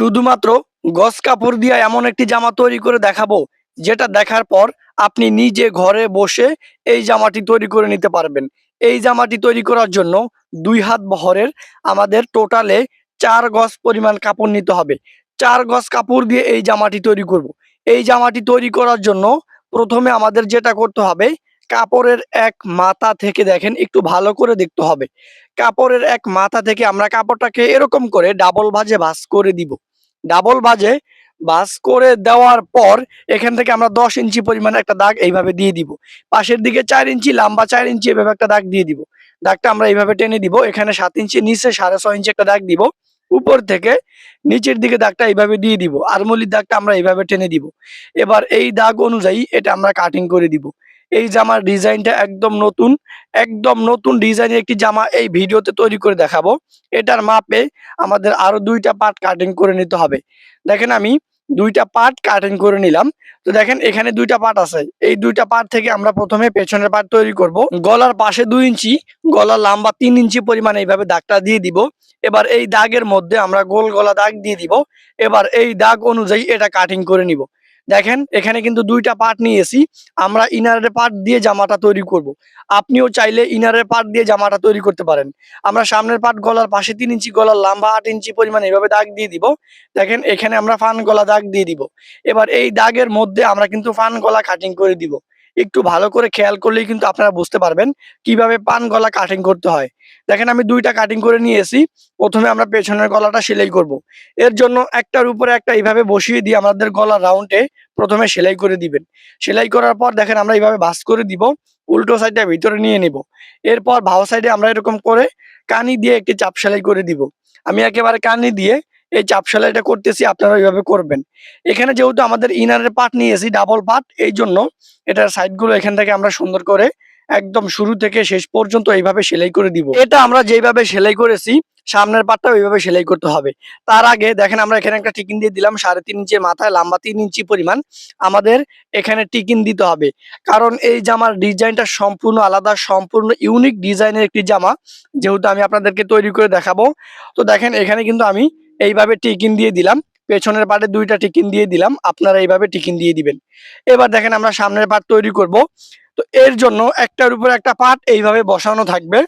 শুধুমাত্র গস কাপড় দিয়ে এমন একটি জামা তৈরি করে দেখাবো, যেটা দেখার পর আপনি নিজে ঘরে বসে এই জামাটি তৈরি করে নিতে পারবেন। এই জামাটি তৈরি করার জন্য দুই হাত বহরের আমাদের টোটালে চার গজ পরিমাণ কাপড় নিতে হবে। চার গজ কাপড় দিয়ে এই জামাটি তৈরি করব। এই জামাটি তৈরি করার জন্য প্রথমে আমাদের যেটা করতে হবে, কাপড়ের এক মাথা থেকে দেখেন একটু ভালো করে দেখতে হবে। কাপড়ের এক মাথা থেকে আমরা কাপড়টাকে এরকম করে ডাবল ভাজে ভাঁজ করে দিব। ডাবল বাজে ভাঁজ করে দেওয়ার পর এখান থেকে আমরা দশ ইঞ্চি পরিমাণে একটা দাগ এইভাবে দিয়ে দিব। পাশের দিকে চার ইঞ্চি, লম্বা চার ইঞ্চি এভাবে একটা দাগ দিয়ে দিব। দাগটা আমরা এইভাবে টেনে দিব। এখানে সাত ইঞ্চি, নিচে সাড়ে ছয় ইঞ্চি একটা দাগ দিব। উপর থেকে নিচের দিকে দাগটা এইভাবে দিয়ে দিব। আরমলির দাগটা আমরা এইভাবে টেনে দিব। এবার এই দাগ অনুযায়ী এটা আমরা কাটিং করে দিব। এই জামার ডিজাইনটা একদম নতুন একদম নতুন ডিজাইনের একটি জামা এই ভিডিওতে তৈরি করে দেখাবো। এটার মাপে আমাদের আরও দুইটা পার্ট কাটিং করে নিতে হবে। দেখেন আমি দুইটা পার্ট কাটিং করে নিলাম। তো দেখেন এখানে দুইটা পার্ট আছে। এই দুইটা পার্ট থেকে আমরা প্রথমে পেছনের পার্ট তৈরি করব। গলার পাশে দুই ইঞ্চি, গলার লম্বা তিন ইঞ্চি পরিমাণে এইভাবে দাগটা দিয়ে দিব। এবার এই দাগের মধ্যে আমরা গোল গলা দাগ দিয়ে দিব। এবার এই দাগ অনুযায়ী এটা কাটিং করে নিব। দেখেন, এখানে কিন্তু দুইটা পার্ট নিয়েছি। আমরা ইনারের পার্ট দিয়ে জামাটা তৈরি করব। আপনিও চাইলে ইনারের পার্ট দিয়ে জামাটা তৈরি করতে পারেন। আমরা সামনের পার্ট গলার পাশে তিন ইঞ্চি, গলার লম্বা আট ইঞ্চি পরিমাণ এভাবে দাগ দিয়ে দিব। দেখেন, এখানে আমরা ফান গলা দাগ দিয়ে দিব। এবার এই দাগের মধ্যে আমরা কিন্তু ফান গলা কাটিং করে দিব। একটু ভালো করে খেয়াল করলেই কিন্তু আপনারা বুঝতে পারবেন কীভাবে পান গলা কাটিং করতে হয়। দেখেন আমি দুইটা কাটিং করে নিয়েছি, প্রথমে আমরা পেছনের গলাটা সেলাই করব। এর জন্য একটার উপরে একটা এইভাবে বসিয়ে দিয়ে আমাদের গলা রাউন্ডে প্রথমে সেলাই করে দিবেন। সেলাই করার পর দেখেন আমরা এইভাবে ভাঁজ করে দিব, উল্টো সাইডটা ভিতরে নিয়ে নিব। এরপর ভাও সাইডে আমরা এরকম করে কানি দিয়ে একটি চাপ সেলাই করে দিব। আমি একেবারে কানি দিয়ে এই চাপ সেলাইটা করতেছি, আপনারা এইভাবে করবেন। এখানে যেহেতু আমাদের ইনারের পার্ট নিয়েছি ডাবল পার্ট এই জন্য এটার সাইডগুলো এখান থেকে আমরা সুন্দর করে একদম শুরু থেকে শেষ পর্যন্ত এইভাবে সেলাই করে দিব। এটা আমরা যেইভাবে সেলাই করেছি, সামনের পাটটা ওইভাবে সেলাই করতে হবে। তার আগে দেখেন আমরা এখানে একটা টিকিন দিয়ে দিলাম, সাড়ে তিন ইঞ্চি মাথায় লম্বা তিন ইঞ্চি পরিমাণ আমাদের এখানে টিকিন দিতে হবে। কারণ এই জামার ডিজাইনটা সম্পূর্ণ আলাদা, সম্পূর্ণ ইউনিক ডিজাইনের একটি জামা, যেহেতু আমি আপনাদেরকে তৈরি করে দেখাবো। তো দেখেন এখানে কিন্তু আমি এইভাবে টিকিন দিয়ে দিলাম। পেছনের পার্টে দুইটা টিকিন দিয়ে দিলাম। আপনারা এইভাবে টিকিন দিয়ে দিবেন। এবার দেখেন আমরা সামনের পার্ট তৈরি করব। তো এর জন্য একটার উপর একটা পার্ট এইভাবে বসানো থাকবে।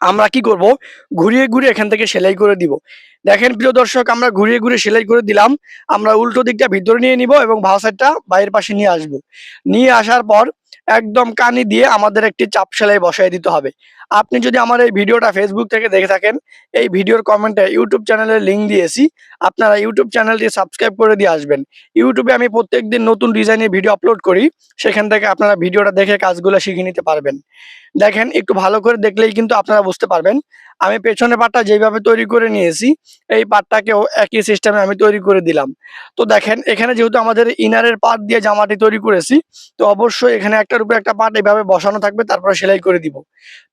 আমরা কি করব? ঘুরিয়ে ঘুরিয়ে এখান থেকে সেলাই করে দিব। দেখেন প্রিয় দর্শক, আমরা ঘুরিয়ে ঘুরিয়ে সেলাই করে দিলাম। আমরা উল্টো দিকটা ভিতরে নিয়ে নিব এবং ভাও সাইডটা বাইরের পাশে নিয়ে আসব। নিয়ে আসার পর একদম কানি দিয়ে আমাদের একটি চাপ সেলাই বসাই দিতে হবে। আপনি যদি আমার এই ভিডিওটা ফেসবুক থেকে দেখে থাকেন, এই ভিডিওর কমেন্টে ইউটিউব চ্যানেলের লিঙ্ক দিয়েছি, আপনারা ইউটিউব চ্যানেলটি সাবস্ক্রাইব করে দিয়ে আসবেন। ইউটিউবে আমি প্রত্যেক দিন নতুন ডিজাইনের ভিডিও আপলোড করি, সেখান থেকে আপনারা ভিডিওটা দেখে কাজগুলো শিখে নিতে পারবেন। দেখেন, একটু ভালো করে দেখলেই কিন্তু আপনারা বুঝতে পারবেন আমি পেছনের পাটটা যেভাবে তৈরি করে নিয়েছি, এই পাটটাকেও একই সিস্টেমে আমি তৈরি করে দিলাম। তো দেখেন, এখানে যেহেতু আমাদের ইনারের পাট দিয়ে জামাটি তৈরি করেছি, তো অবশ্যই এখানে একটার উপরে একটা পাট এইভাবে বসানো থাকবে, তারপরে সেলাই করে দিব।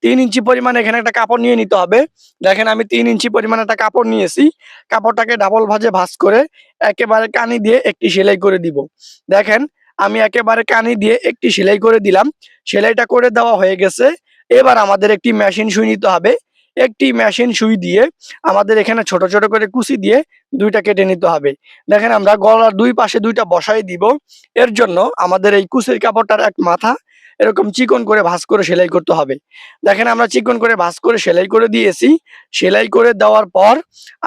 তিন ইঞ্চি পরিমাণ এখানে একটা কাপড় নিয়ে নিতে হবে। দেখেন, আমি তিন ইঞ্চি পরিমাণ একটা কাপড় নিয়েছি। কাপড়টাকে ডাবল ভাজে ভাঁজ করে একেবারে কানি দিয়ে একটি সেলাই করে দিব। দেখেন, আমি একেবারে কানি দিয়ে একটি সেলাই করে দিলাম। সেলাইটা করে দেওয়া হয়ে গেছে। এবার আমাদের একটি মেশিন সুই নিতে হবে। একটি মেশিন সুই দিয়ে আমাদের এখানে ছোট ছোট করে কুচি দিয়ে দুইটা কেটে নিতে হবে। দেখেন আমরা গলার দুই পাশে দুইটা বসাই দিব। এর জন্য আমাদের এই কুচির কাপড়টার এক মাথা এরকম চিকন করে ভাঁজ করে সেলাই করতে হবে। দেখেন আমরা চিকন করে ভাঁজ করে সেলাই করে দিয়েছি। সেলাই করে দেওয়ার পর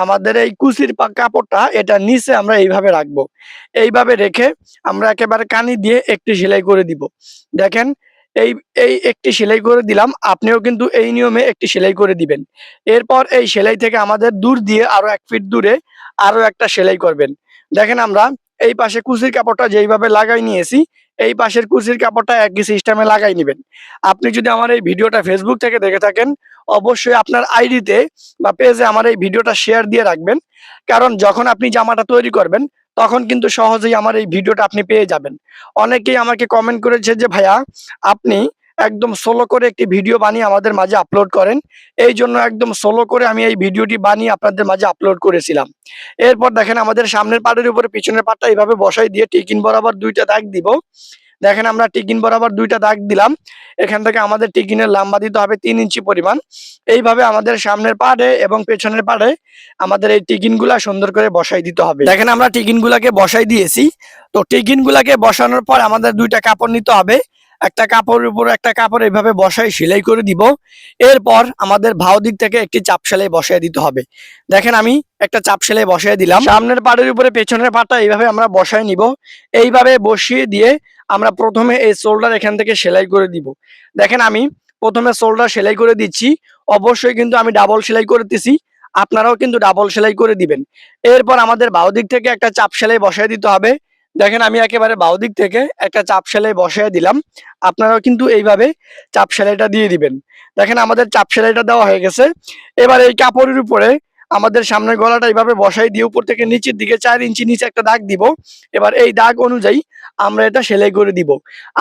আমাদের এই কুচির কাপড়টা এটা নিচে আমরা এইভাবে রাখব। এইভাবে রেখে আমরা একেবারে কানি দিয়ে একটি সেলাই করে দিব। দেখেন এই এই একটি সেলাই করে দিলাম। আপনিও কিন্তু এই নিয়মে একটি সেলাই করে দিবেন। এরপর এই সেলাই থেকে আমাদের দূর দিয়ে আরও এক ফিট দূরে আরও একটা সেলাই করবেন। দেখেন আমরা এই পাশে কুচির কাপড়টা যেইভাবে লাগাই নিয়েছি এই পাশের কুচির কাপড়টা একই সিস্টেমে লাগাই নেবেন। আপনি যদি আমার এই ভিডিওটা ফেসবুক থেকে দেখে থাকেন, অবশ্যই আপনার আইডিতে বা পেজে আমার এই ভিডিওটা শেয়ার দিয়ে রাখবেন। কারণ যখন আপনি জামাটা তৈরি করবেন, তখন কিন্তু সহজেই আমার এই ভিডিওটা আপনি পেয়ে যাবেন। অনেকেই আমাকে কমেন্ট করেছে যে, ভাইয়া, আপনি একদম সোলো করে একটি ভিডিও বানিয়ে আমাদের মাঝে আপলোড করেন। এই জন্য একদম সোলো করে আমি এই ভিডিওটি বানিয়ে আপনাদের মাঝে আপলোড করেছিলাম। এরপর দেখেন আমাদের সামনের পাটের উপরে, পিছনের পাটটা এইভাবে বসাই দিয়ে টিকিন বরাবর দুইটা দাগ দিব। দেখেন আমরা টিকিন বরাবর দুইটা দাগ দিলাম। এখান থেকে আমাদের টিকিনের লম্বা দিতে হবে তিন ইঞ্চি পরিমাণ। এইভাবে আমাদের সামনের পাড়ে এবং পেছনের পাড়ে আমাদের এই টিকিনগুলা সুন্দর করে বসাই দিতে হবে। দেখেন আমরা টিকিন গুলাকে বসাই দিয়েছি। তো টিকিন গুলাকে বসানোর পর আমাদের দুইটা কাপড় নিতে হবে। একটা কাপড়ের উপর একটা কাপড় এইভাবে বসাই, সেলাই করে দিব। এরপর আমাদের ভাও দিক থেকে একটি চাপ সেলাই বসাই দিতে হবে। দেখেন আমি একটা চাপ সেলাই বসাই দিলাম। সামনের পাড়ের উপরে পেছনের পাটা এইভাবে আমরা বসাই নিব। এইভাবে বসিয়ে দিয়ে আমরা প্রথমে এই শোল্ডার এখান থেকে সেলাই করে দিব। দেখেন আমি প্রথমে শোল্ডার সেলাই করে দিচ্ছি। অবশ্যই কিন্তু আমি ডাবল সেলাই করতেছি। আপনারাও কিন্তু ডাবল সেলাই করে দিবেন। এরপর আমাদের বাউ দিক থেকে একটা চাপ সেলাই বসাই দিতে হবে। দেখেন আমি একেবারে বাউ দিক থেকে একটা চাপ সেলাই বসাই দিলাম। আপনারাও কিন্তু এইভাবে চাপ সেলাইটা দিয়ে দিবেন। দেখেন আমাদের চাপ সেলাইটা দেওয়া হয়ে গেছে। এবার এই কাপড়ের উপরে আমাদের সামনের গলাটা এইভাবে বসাই দিয়ে উপর থেকে নিচের দিকে চার ইঞ্চি নিচে একটা দাগ দিব। এবার এই দাগ অনুযায়ী আমরা এটা সেলাই করে দিব।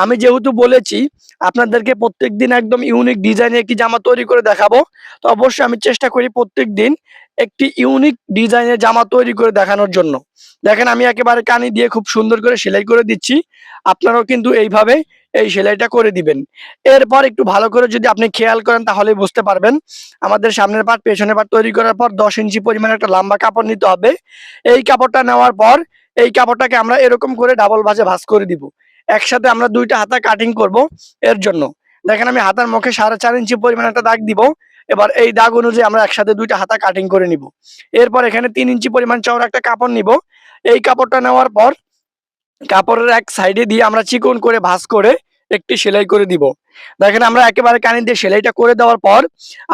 আমি যেহেতু বলেছি, আপনাদেরকে প্রত্যেক দিন একদম ইউনিক ডিজাইনে একটি জামা তৈরি করে দেখাবো, তো অবশ্যই আমি চেষ্টা করি প্রত্যেক দিন একটি ইউনিক ডিজাইনের জামা তৈরি করে দেখানোর জন্য। দেখেন, আমি একেবারে কানি দিয়ে খুব সুন্দর করে সেলাই করে দিচ্ছি। আপনারাও কিন্তু এইভাবে এই সেলাইটা করে দিবেন। এরপর একটু ভালো করে যদি আপনি খেয়াল করেন তাহলে বুঝতে পারবেন। আমাদের সামনের পাট, পেছনের পাট তৈরি করার পর দশ ইঞ্চি পরিমাণে একটা লম্বা কাপড় নিতে হবে। এই কাপড়টা নেওয়ার পর এই কাপড়টাকে আমরা এরকম করে ডাবল ভাজে ভাঁজ করে দিব। একসাথে আমরা দুইটা হাতা কাটিং করব এর জন্য। দেখেন, আমি হাতার মুখে সাড়ে চার ইঞ্চি পরিমাণ একটা দাগ দিব। এবার এই দাগ অনুযায়ী আমরা একসাথে দুইটা হাতা কাটিং করে নিব। এরপর এখানে তিন ইঞ্চি পরিমাণ চওড়া একটা কাপড় নিব। এই কাপড়টা নেওয়ার পর কাপড়ের এক সাইডে দিয়ে আমরা চিকন করে ভাঁজ করে একটি সেলাই করে দিব। দেখেন আমরা একেবারে কানি দিয়ে সেলাইটা করে দেওয়ার পর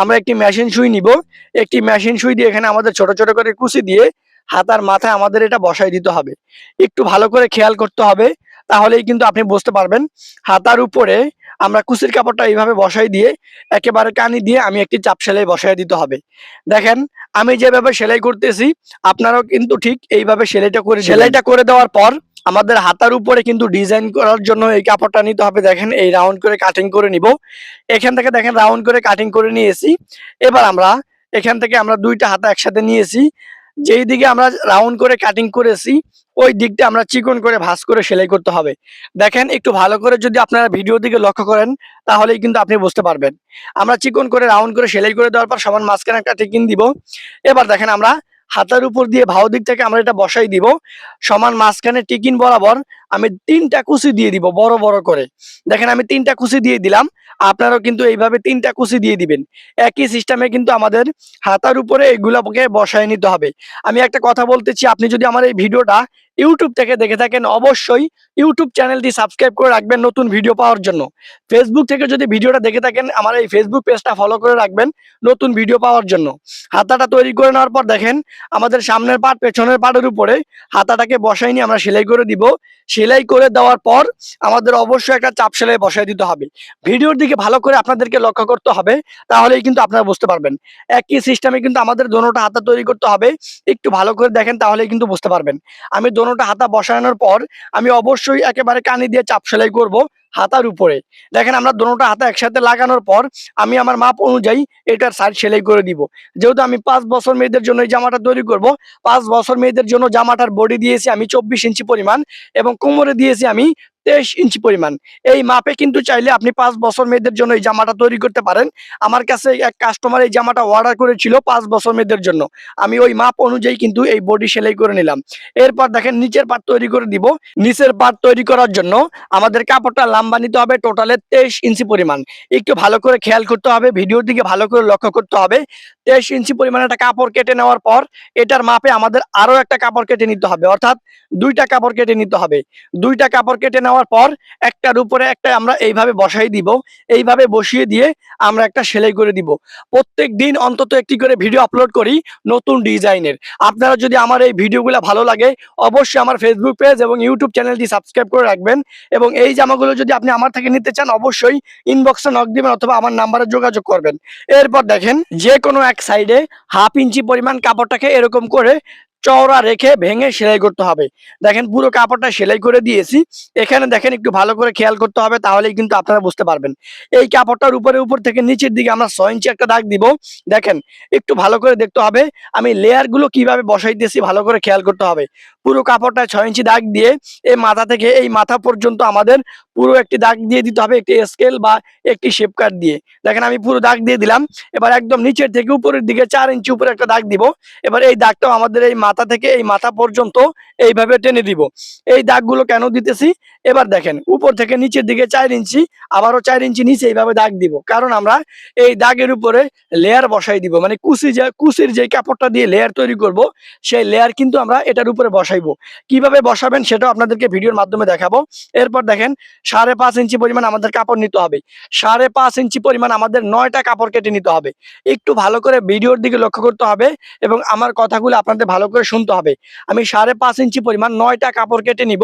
আমরা একটি মেশিন সুই নিব। একটি মেশিন সুই দিয়ে এখানে আমাদের ছোট ছোট করে কুচি দিয়ে হাতার মাথায় আমাদের এটা বসাই দিতে হবে। একটু ভালো করে খেয়াল করতে হবে, তাহলেই কিন্তু আপনি বুঝতে পারবেন হাতার উপরে আমরা কুচির কাপড়টা এইভাবে বসাই দিয়ে, একেবারে কানি দিয়ে আমি একটি চাপ সেলাই বসাই দিতে হবে। দেখেন, আমি যেভাবে সেলাই করতেছি, আপনারাও কিন্তু ঠিক এইভাবে সেলাইটা করে সেলাইটা করে দেওয়ার পর আমাদের হাতার উপরে কিন্তু ডিজাইন করার জন্য এই কাপড়টা নিতে হবে। দেখেন, এই রাউন্ড করে কাটিং করে নিব। এখান থেকে দেখেন, রাউন্ড করে কাটিং করে নিয়েছি। এবার আমরা এখান থেকে আমরা দুইটা হাতা একসাথে নিয়েছি। যেই দিকে আমরা রাউন্ড করে কাটিং করেছি ওই দিকটা আমরা চিকন করে ভাস করে সেলাই করতে হবে। দেখেন, একটু ভালো করে যদি আপনারা ভিডিও দিকে লক্ষ্য করেন, তাহলেই কিন্তু আপনি বুঝতে পারবেন। আমরা চিকন করে, রাউন্ড করে সেলাই করে দেওয়ার পর সমান মাঝখানে একটা টিকিন দিব। এবার দেখেন আমরা হাতার উপর দিয়ে ভাও দিক থেকে আমরা এটা বসাই দিব। সমান মাঝখানে টিকিন বরাবর আমি তিনটা কুচি দিয়ে দিব, বড় বড় করে। দেখেন আমি তিনটা কুচি দিয়ে দিলাম, আপনারাও কিন্তু এইভাবে তিনটা কুচি দিয়ে দিবেন। একই সিস্টেমে কিন্তু আমাদের হাতার উপরে এগুলোকে বসায় নিতে হবে। আমি একটা কথা বলতেছি, আপনি যদি আমার এই ভিডিওটা ইউটিউব থেকে দেখে থাকেন, অবশ্যই ইউটিউব চ্যানেলটি সাবস্ক্রাইব করে রাখবেন নতুন ভিডিও পাওয়ার জন্য। ফেসবুক থেকে যদি ভিডিওটা দেখে থাকেন, আমার এই ফেসবুক পেজটা ফলো করে রাখবেন নতুন ভিডিও পাওয়ার জন্য। হাতাটা তৈরি করে নেওয়ার পর দেখেন, আমাদের সামনের পাট পেছনের পাটের উপরে হাতাটাকে বসাই আমরা সেলাই করে দিব। সেলাই করে দেওয়ার পর আমাদের অবশ্যই একটা চাপ সেলাই বসাই দিতে হবে। ভিডিওর দিকে ভালো করে আপনাদেরকে লক্ষ্য করতে হবে, তাহলেই কিন্তু আপনারা বুঝতে পারবেন। একই সিস্টেমে কিন্তু আমাদের দোনোটা হাতা তৈরি করতে হবে, একটু ভালো করে দেখেন তাহলেই কিন্তু বুঝতে পারবেন। আমি দোনোটা হাতা বসানোর পর আমি অবশ্যই একেবারে কানি দিয়ে চাপ সেলাই করব। হাতার উপরে। দেখেন আমরা দোনোটা হাতা একসাথে লাগানোর পর আমি আমার মাপ অনুযায়ী এটার সাইড সেলাই করে দিব। যেহেতু আমি পাঁচ বছর মেয়েদের জন্য এই জামাটা তৈরি করব, পাঁচ বছর মেয়েদের জন্য জামাটার বডি দিয়েছি আমি চব্বিশ ইঞ্চি পরিমাণ এবং কোমরে দিয়েছি আমি তেইশ ইঞ্চি পরিমাণ। এই মাপে কিন্তু চাইলে আপনি পাঁচ বছর মেয়েদের জন্য এই জামাটা তৈরি করতে পারেন। আমার কাছে এক কাস্টমার এই জামাটা অর্ডার করেছিল পাঁচ বছর মেয়েদের জন্য। আমি ওই মাপ অনুযায়ী কিন্তু এই বডি সেলাই করে নিলাম। এরপর দেখেন নিচের পার্ট তৈরি করে দিব। নিচের পার্ট তৈরি করার জন্য আমাদের কাপড়টা লম্বা নিতে হবে টোটালে তেইশ ইঞ্চি পরিমাণ। একটু ভালো করে খেয়াল করতে হবে ভিডিওর দিকে ভালো করে লক্ষ্য করতে হবে। তেইশ ইঞ্চি পরিমাণ একটা কাপড় কেটে নেওয়ার পর এটার মাপে আমাদের আরও একটা কাপড় কেটে নিতে হবে। অর্থাৎ দুইটা কাপড় কেটে নিতে হবে। দুইটা কাপড় কেটে নেওয়ার পর একটার উপরে একটা আমরা এইভাবে বসাই দিব, এইভাবে বসিয়ে দিয়ে আমরা একটা সেলাই করে দিব। প্রত্যেক দিন অন্তত একটি করে ভিডিও আপলোড করি নতুন ডিজাইনের। আপনারা যদি আমার এই ভিডিওগুলো ভালো লাগে, অবশ্যই আমার ফেসবুক পেজ এবং ইউটিউব চ্যানেলটি সাবস্ক্রাইব করে রাখবেন এবং এই জামাগুলো যদি আপনি আমার থেকে নিতে চান, অবশ্যই ইনবক্সে নক দিবেন অথবা আমার নাম্বারে যোগাযোগ করবেন। এরপর দেখেন যে কোনো এক সাইডে হাফ ইঞ্চি পরিমাণ কাপড়টাকে এরকম করে চওড়া রেখে ভেঙে সেলাই করতে হবে। দেখেন পুরো কাপড়টা সেলাই করে দিয়েছি। এখানে দেখেন একটু ভালো করে খেয়াল করতে হবে, তাহলেই কিন্তু আপনারা বুঝতে পারবেন। এই কাপড়টার উপরে, উপর থেকে নিচের দিকে আমরা ছয় ইঞ্চি একটা দাগ দিব। দেখেন, একটু ভালো করে দেখতে হবে। আমি লেয়ারগুলো কীভাবে দিয়েছি ভালো করে খেয়াল করতে হবে। পুরো কাপড়টা ছয় ইঞ্চি দাগ দিয়ে এই মাথা থেকে এই মাথা পর্যন্ত আমাদের পুরো একটি দাগ দিয়ে দিতে হবে, একটি স্কেল বা একটি শেপ কাট দিয়ে। দেখেন আমি পুরো দাগ দিয়ে দিলাম, এবার একদম নিচের থেকে উপরের দিকে চার ইঞ্চি উপরে একটা দাগ দিব, এবার এই দাগটাও আমাদের এই মাথা থেকে এই মাথা পর্যন্ত এইভাবে টেনে দিব। এই দাগগুলো কেন দিতেছি? এবার দেখেন, উপর থেকে নিচের দিকে চার ইঞ্চি, আবারও চার ইঞ্চি নিচে এইভাবে দাগ দিব, কারণ আমরা এই দাগের উপরে লেয়ার বসাই দিব মানে কুচি যে কুচির যে কাপড়টা দিয়ে লেয়ার তৈরি করব, সেই লেয়ার কিন্তু আমরা এটার উপরে বসাইবো কীভাবে বসাবেন সেটাও আপনাদেরকে ভিডিওর মাধ্যমে দেখাবো। এরপর দেখেন, সাড়ে পাঁচ ইঞ্চি পরিমাণ আমাদের কাপড় নিতে হবে। সাড়ে পাঁচ ইঞ্চি পরিমাণ আমাদের নয়টা কাপড় কেটে নিতে হবে। একটু ভালো করে ভিডিওর দিকে লক্ষ্য করতে হবে এবং আমার কথাগুলো আপনাদের ভালো করে শুনতে হবে। আমি সাড়ে পাঁচ ইঞ্চি পরিমাণ নয়টা কাপড় কেটে নিব।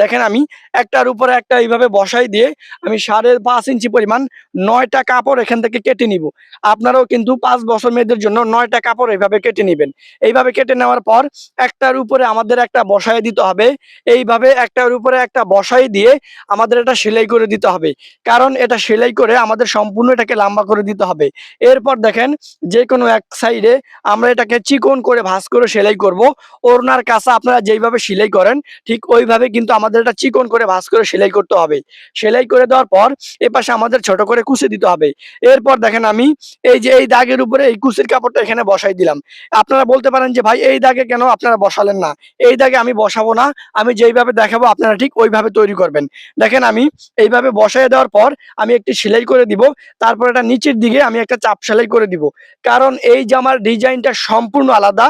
দেখেন আমি একটার উপরে একটা এইভাবে বসাই দিয়ে আমি সাড়ে পাঁচ ইঞ্চি পরিমাণ নয়টা কাপড় এখান থেকে কেটে নিব। আপনারাও কিন্তু পাঁচ বছর মেয়েদের জন্য নয়টা কাপড় এইভাবে কেটে নেবেন। এইভাবে কেটে নেওয়ার পর একটার উপরে আমাদের একটা বসাই দিতে হবে। এইভাবে একটার উপরে একটা বসাই দিয়ে আমাদের এটা সেলাই করে দিতে হবে। কারণ এটা সেলাই করে আমাদের সম্পূর্ণ এটাকে লম্বা করে দিতে হবে। এরপর দেখেন যে কোনো এক সাইডে আমরা এটাকে চিকন করে ভাঁজ করে সেলাই করব। ওড়নার কাছে আপনারা যেইভাবে সেলাই করেন, ঠিক ওইভাবে কিন্তু আমাদের এটা চিকন করে ভাঁজ করে সেলাই করতে হবে। সেলাই করে দেওয়ার পর এ পাশে আমাদের ছোট করে কুচি দিতে হবে। এরপর দেখেন আমি এই যে এই দাগের উপরে এই কুচির কাপড়টা এখানে বসাই দিলাম। আপনারা বলতে পারেন যে, ভাই, এই দাগে কেন আপনারা বসালেন না? এই দাগে আমি বসাবো না, আমি যেইভাবে দেখাবো আপনারা ঠিক ওইভাবে তৈরি করবেন। দেখেন আমি এইভাবে বসাই দেওয়ার পর আমি একটি সেলাই করে দিব, তারপর এটা নিচের দিকে আমি একটা চাপ সেলাই করে দিব। কারণ এই জামার ডিজাইনটা সম্পূর্ণ আলাদা,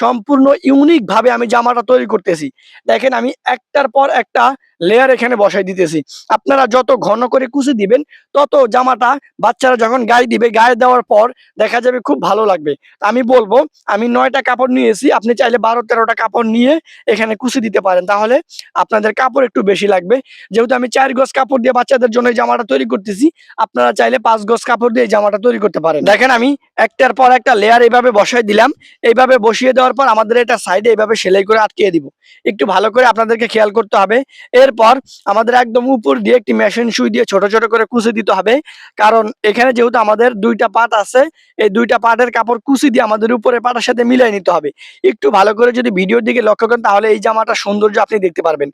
সম্পূর্ণ ইউনিকভাবে আমি জামাটা তৈরি করতেছি। দেখেন আমি একটার পর একটা লেয়ার এখানে বসাই দিতেছি। আপনারা যত ঘন করে কুচি দিবেন, তত জামাটা বাচ্চারা যখন গায়ে দিবে, গায়ে দেওয়ার পর দেখা যাবে খুব ভালো লাগবে। আমি বলব, আমি নয়টা কাপড় নিয়েছি, আপনি চাইলে বারো, তেরোটা কাপড় নিয়ে এখানে কুচি দিতে পারেন। তাহলে আপনাদের কাপড় একটু বেশি লাগবে। যেহেতু আমি চার গজ কাপড় দিয়ে বাচ্চাদের জন্য জামাটা তৈরি করতেছি, আপনারা চাইলে পাঁচ গজ কাপড় দিয়ে জামাটা তৈরি করতে পারেন। দেখেন আমি একটার পর একটা লেয়ার এইভাবে বসাই দিলাম। এইভাবে বসিয়ে দেওয়ার পর আমাদের এটা সাইডে এইভাবে সেলাই করে আটকিয়ে দিব। একটু ভালো করে আপনাদেরকে খেয়াল করতে হবে। এরপর আমাদের একদম উপর দিয়ে একটি মেশিন সুই দিয়ে ছোট ছোট করে কুচি দিতে হবে। কারণ এখানে যেহেতু আমাদের দুইটা পাট আছে, এই দুইটা পাটের কাপড় কুচি দিয়ে আমাদের উপরে পাটার সাথে মিলাই নিতে হবে। একটু ভালো করে যদি ভিডিওর দিকে লক্ষ্য করেন, তাহলে এই জামাটা সৌন্দর্য আপনি দেখতে পারবেন।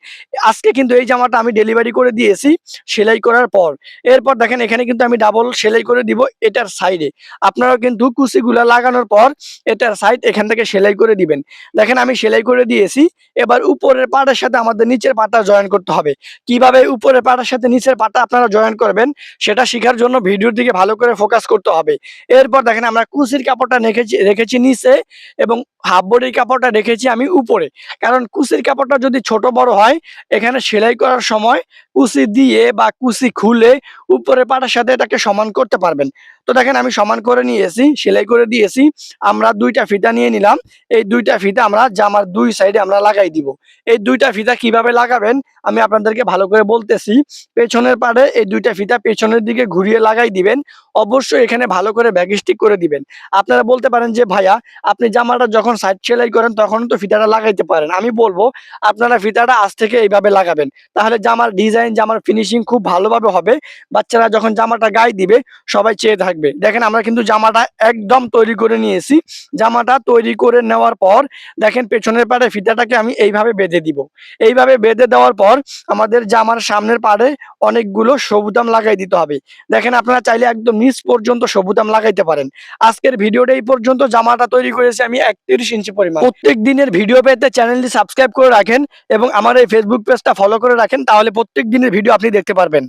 আজকে কিন্তু এই জামাটা আমি ডেলিভারি করে দিয়েছি সেলাই করার পর। এরপর দেখেন, এখানে কিন্তু আমি ডাবল সেলাই করে দিব এটার সাইডে আপনারাও কিন্তু কুচিগুলা লাগানোর পর এটার সাইড এখান থেকে সেলাই করে দিবেন। দেখেন, আমি সেলাই করে দিয়েছি। এবার উপরের পাটার সাথে আমাদের নিচের পাটা জয়েন করতে হবে। কীভাবে উপরের পাটার সাথে নিচের পাটা আপনারা জয়েন করবেন, সেটা শেখার জন্য ভিডিওর দিকে ভালো করে ফোকাস করতে হবে। এরপর দেখেন আমরা কুসির কাপড়টা রেখেছি রেখেছি নিচে এবং হাফ বডির কাপড়টা রেখেছি আমি উপরে। কারণ কুচির কাপড়টা যদি ছোট বড় হয়, এখানে সেলাই করার সময় কুসি দিয়ে বা কুসি খুলে উপরে পাটার সাথে এটাকে সমান করতে পারবেন। তো দেখেন আমি সমান করে নিয়েছি, সেলাই করে দিয়েছি। আমরা দুইটা ফিতা নিয়ে নিলাম। এই দুইটা ফিতা আমরা জামার দুই সাইডে আমরা লাগাই দিব। এই দুইটা ফিতা কীভাবে লাগাবেন আমি আপনাদেরকে ভালো করে বলতেছি। পেছনের পাড়ে এই দুইটা ফিতা পেছনের দিকে ঘুরিয়ে লাগাই দিবেন। অবশ্যই এখানে ভালো করে ব্যাগ স্টিক করে দিবেন। আপনারা বলতে পারেন যে, ভাইয়া, আপনি জামাটা যখন সাইড সেলাই করেন তখন তো ফিতাটা লাগাইতে পারেন। আমি বলব, আপনারা ফিতাটা আজ থেকে এইভাবে লাগাবেন। তাহলে জামার ডিজাইন, জামার ফিনিশিং খুব ভালোভাবে হবে। বাচ্চারা যখন জামাটা গায়ে দিবে, সবাই চেয়ে থাকবে। দেখেন আমরা কিন্তু জামাটা একদম তৈরি করে নিয়েছি। জামাটা তৈরি করে নেওয়ার পর, দেখেন পেছনের পাড়ে ফিতাটাকে আমি এইভাবে বেঁধে দিব। এইভাবে বেঁধে দেওয়ার পর, আমাদের জামার সামনের পাড়ে অনেকগুলো সবুতাম লাগাই দিতে হবে। দেখেন আপনারা চাইলে একদম নিচ পর্যন্ত সবুতাম লাগাইতে পারেন। আজকের ভিডিওটা এই পর্যন্ত। জামাটা তৈরি করেছি আমি একত্রিশ ইঞ্চি পরিমাণ। প্রত্যেক দিনের ভিডিও পেতে চ্যানেলটি সাবস্ক্রাইব করে রাখেন এবং আমার এই ফেসবুক পেজটা ফলো করে রাখেন, তাহলে প্রত্যেক দিনের ভিডিও আপনি দেখতে পারবেন।